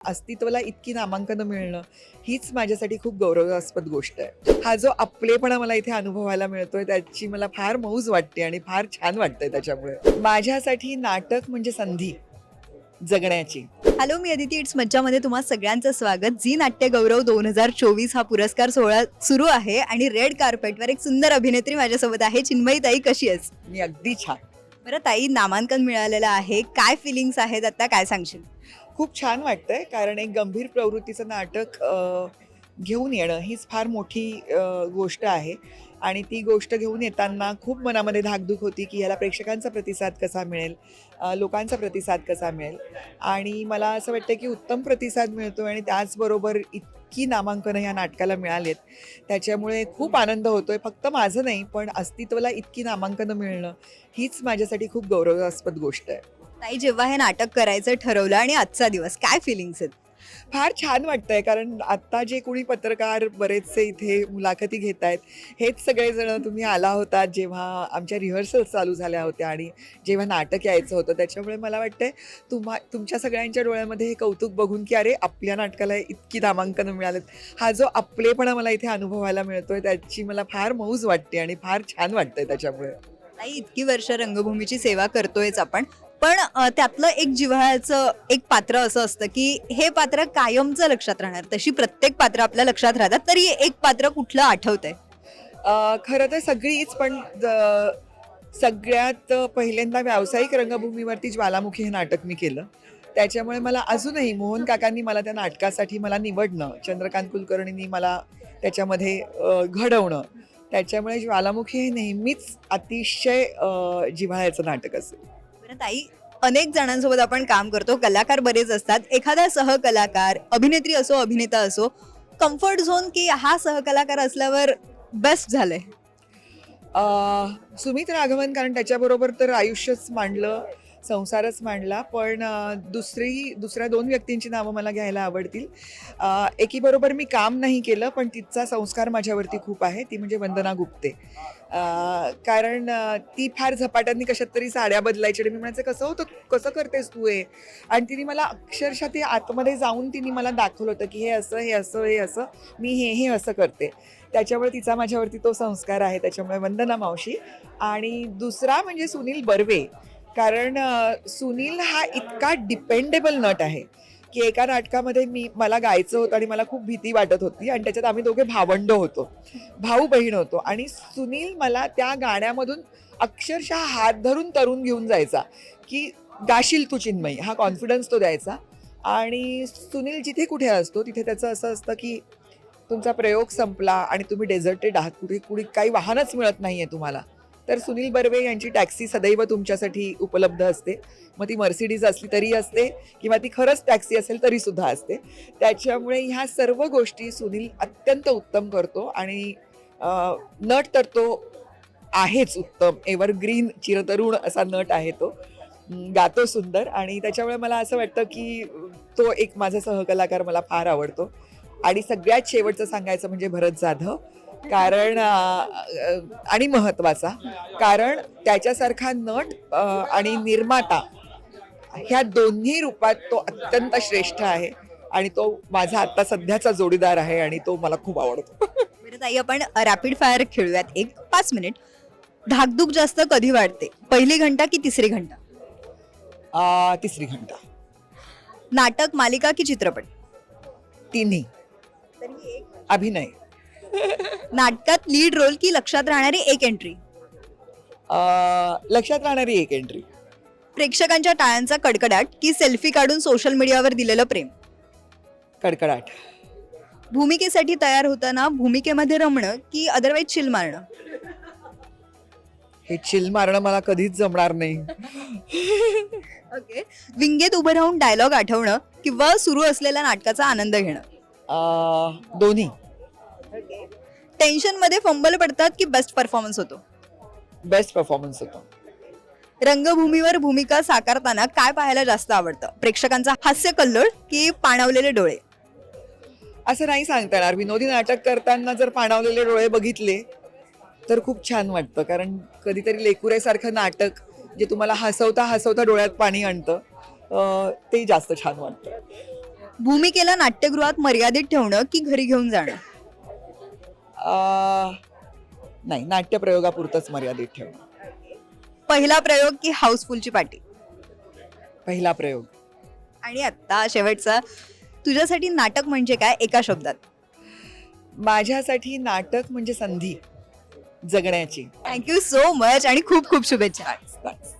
अस्तित्वाला इतकी नामांकनं मिळणं हीच माझ्यासाठी खूप गौरवास्पद गोष्ट आहे. हा जो आपलेपणा मला इथे अनुभवायला मिळतोय त्याची मला फार मौज वाटते आणि फार छान वाटतंय त्याच्यामुळे. माझ्यासाठी नाटक म्हणजे संधी जगण्याची. हॅलो मी अदिती. इट्स मज्जामध्ये तुम्हा सगळ्यांचं स्वागत. झी नाट्य गौरव दोन हजार चोवीस हा पुरस्कार सोहळा सुरू आहे आणि रेड कार्पेटवर एक सुंदर अभिनेत्री माझ्यासोबत आहे. चिन्मयी ताई कशी आहेस? मी अगदी छान. बरं ताई नामांकन मिळालेलं आहे. काय फिलिंग्स आहेत? आता काय सांगशील? खूप छान वाटतंय कारण एक गंभीर प्रवृत्तीचं नाटक घेऊन येणं हीच फार मोठी गोष्ट आहे. आणि ती गोष्ट घेऊन येताना खूप मनामध्ये धाकधूक होती की ह्याला प्रेक्षकांचा प्रतिसाद कसा मिळेल लोकांचा प्रतिसाद कसा मिळेल? आणि मला असं वाटतं की उत्तम प्रतिसाद मिळतो आणि त्याचबरोबर इतकी नामांकनं ह्या नाटकाला मिळालेत. त्याच्यामुळे खूप आनंद होतोय. फक्त माझं नाही पण अस्तित्वाला इतकी नामांकनं मिळणं हीच माझ्यासाठी खूप गौरवास्पद गोष्ट आहे. ताई जेव्हा हे नाटक करायचं ठरवलं आणि आजचा दिवस काय फिलिंग्स आहेत? फार छान वाटतंय कारण आत्ता जे कोणी पत्रकार बरेचसे इथे मुलाखती घेत आहेत हेच सगळेजण तुम्ही आला होता जेव्हा आमच्या रिहर्सल्स चालू झाल्या होत्या आणि जेव्हा नाटक यायचं होतं त्याच्यामुळे मला वाटतंय तुम्हा तुमच्या सगळ्यांच्या डोळ्यामध्ये हे कौतुक बघून की अरे आपल्या नाटकाला इतकी नामांकनं मिळालेत. हा जो आपलेपणा मला इथे अनुभवायला मिळतोय त्याची मला फार मौज वाटते आणि फार छान वाटतंय त्याच्यामुळे. इतकी वर्ष रंगभूमीची सेवा करतोयच आपण पण त्यातलं एक जिव्हाळ्याचं एक पात्र असं असतं की हे पात्र कायमचं लक्षात राहणार. तशी प्रत्येक पात्र आपल्या लक्षात राहतात तरी एक पात्र कुठलं आठवतंय? खरं तर सगळीच पण सगळ्यात पहिल्यांदा व्यावसायिक रंगभूमीवरती ज्वालामुखी हे नाटक मी केलं. त्याच्यामुळे मला अजूनही मोहन काकांनी मला त्या नाटकासाठी मला निवडणं चंद्रकांत कुलकर्णींनी मला त्याच्यामध्ये घडवणं त्याच्यामुळे ज्वालामुखी हे नेहमीच अतिशय जिव्हाळ्याचं नाटक असेल. ताई अनेक जणांसोबत आपण काम करतो कलाकार बरेच असतात. एखादा सहकलाकार अभिनेत्री असो अभिनेता असो कम्फर्ट झोन की हा सहकलाकार असल्यावर बेस्ट झालंय. अ, सुमित राघवन कारण त्याच्याबरोबर तर आयुष्यच मांडलं. संसारच मांडला. पण दुसरी दुसऱ्या दोन व्यक्तींची नावं मला घ्यायला आवडतील. एकीबरोबर मी काम नाही केलं पण तिचा संस्कार माझ्यावरती खूप आहे. ती म्हणजे वंदना गुप्ते. कारण ती फार झपाट्यांनी कशात तरी साड्या बदलायची. आणि मी म्हणायचं कसं होतं कसं करतेस तू हे? आणि तिने मला अक्षरशः ते आतमध्ये जाऊन तिने मला दाखवलं होतं की हे असं हे असं हे असं मी हे हे असं करते. त्याच्यामुळे तिचा माझ्यावरती तो संस्कार आहे. त्याच्यामुळे वंदना मावशी. आणि दुसरा म्हणजे सुनील बर्वे. कारण सुनील हा इतका डिपेंडेबल नट आहे की एका नाटकामध्ये मी मला गायचं होतं आणि मला खूप भीती वाटत होती आणि त्याच्यात आम्ही दोघे भावंड होतो भाऊ बहीण होतो आणि सुनील मला त्या गाण्यामधून अक्षरशः हात धरून तरुण घेऊन जायचा की गाशील तू चिन्मयी हा कॉन्फिडन्स तो द्यायचा आणि सुनील जिथे कुठे असतो तिथे त्याचं असं असतं की तुमचा प्रयोग संपला आणि तुम्ही डेझर्टेड आहात कुठे कुठे काही वाहनच मिळत नाही आहे तुम्हाला. तर सुनील बर्वे यांची टॅक्सी सदैव तुमच्यासाठी उपलब्ध असते. मग ती मर्सिडीज असली तरी असते किंवा ती खरंच टॅक्सी असेल तरी सुद्धा असते. त्याच्यामुळे ह्या सर्व गोष्टी सुनील अत्यंत उत्तम करतो आणि नट तर तो आहेच उत्तम. एव्हरग्रीन चिरतरुण असा नट आहे तो. गातो सुंदर आणि त्याच्यामुळे मला असं वाटतं की तो एक माझा सहकलाकार मला फार आवडतो. आणि सगळ्यात शेवटचं सांगायचं म्हणजे भरत जाधव. कारण आणि महत्त्वाचा. कारण त्याच्यासारखा नट आणि निर्माता ह्या दोन्ही रूपात तो अत्यंत श्रेष्ठ आहे. आणि तो माझा आता सध्याचा जोडीदार आहे आणि तो मला खूप आवडतो. ताई आपण रॅपिड फायर खेळूयात एक पाच मिनिट धाकधूक जास्त कधी वाढते? पहिली घंटा की तिसरी घंटा? तिसरी घंटा. नाटक मालिका की चित्रपट? तिन्ही. अभिनय. नाटकात लीड रोल की लक्षात राहणारी एक एंट्री अं, लक्षात राहणारी एक एंट्री प्रेक्षकांच्या टाळ्यांचा कडकडाट की सेल्फी काढून सोशल मीडियावर दिलेलं प्रेम? कडकडाट. भूमिकेसाठी तयार होताना भूमिकेमध्ये रमणं की अदरवाईज चिल मारणं? हे चिल मारणं मला कधीच जमणार नाही. ओके विंगेत उभं राहून डायलॉग आठवणं किंवा सुरू असलेल्या नाटकाचा आनंद घेणं? दोन्ही. टेन्शनमध्ये फंबल पडतात की बेस्ट परफॉर्मन्स होतो? बेस्ट परफॉर्मन्स होतो. रंगभूमीवर भूमिका साकारताना काय पाहायला जास्त आवडतं? प्रेक्षकांचा हास्य कल्लोळ की पाणावलेले डोळे? असं नाही सांगता येणार. विनोदी नाटक करताना जर पाणावलेले डोळे बघितले तर खूप छान वाटतं. कारण कधीतरी लेकुरेसारखं नाटक जे तुम्हाला हसवता हसवता डोळ्यात पाणी आणतं ते जास्त छान वाटतं. भूमिकेला नाट्यगृहात मर्यादित ठेवणं की घरी घेऊन जाणं? अ, नाही नाट्यप्रयोगापुरतंच मर्यादित ठेवणं. पहिला प्रयोग की हाऊसफुलची पार्टी पहिला प्रयोग. आणि आत्ता शेवटचा. तुझ्यासाठी नाटक म्हणजे काय? एका शब्दात. माझ्यासाठी नाटक म्हणजे संधी जगण्याची. थँक्यू सो मच आणि खूप खूप शुभेच्छा. थँक्यू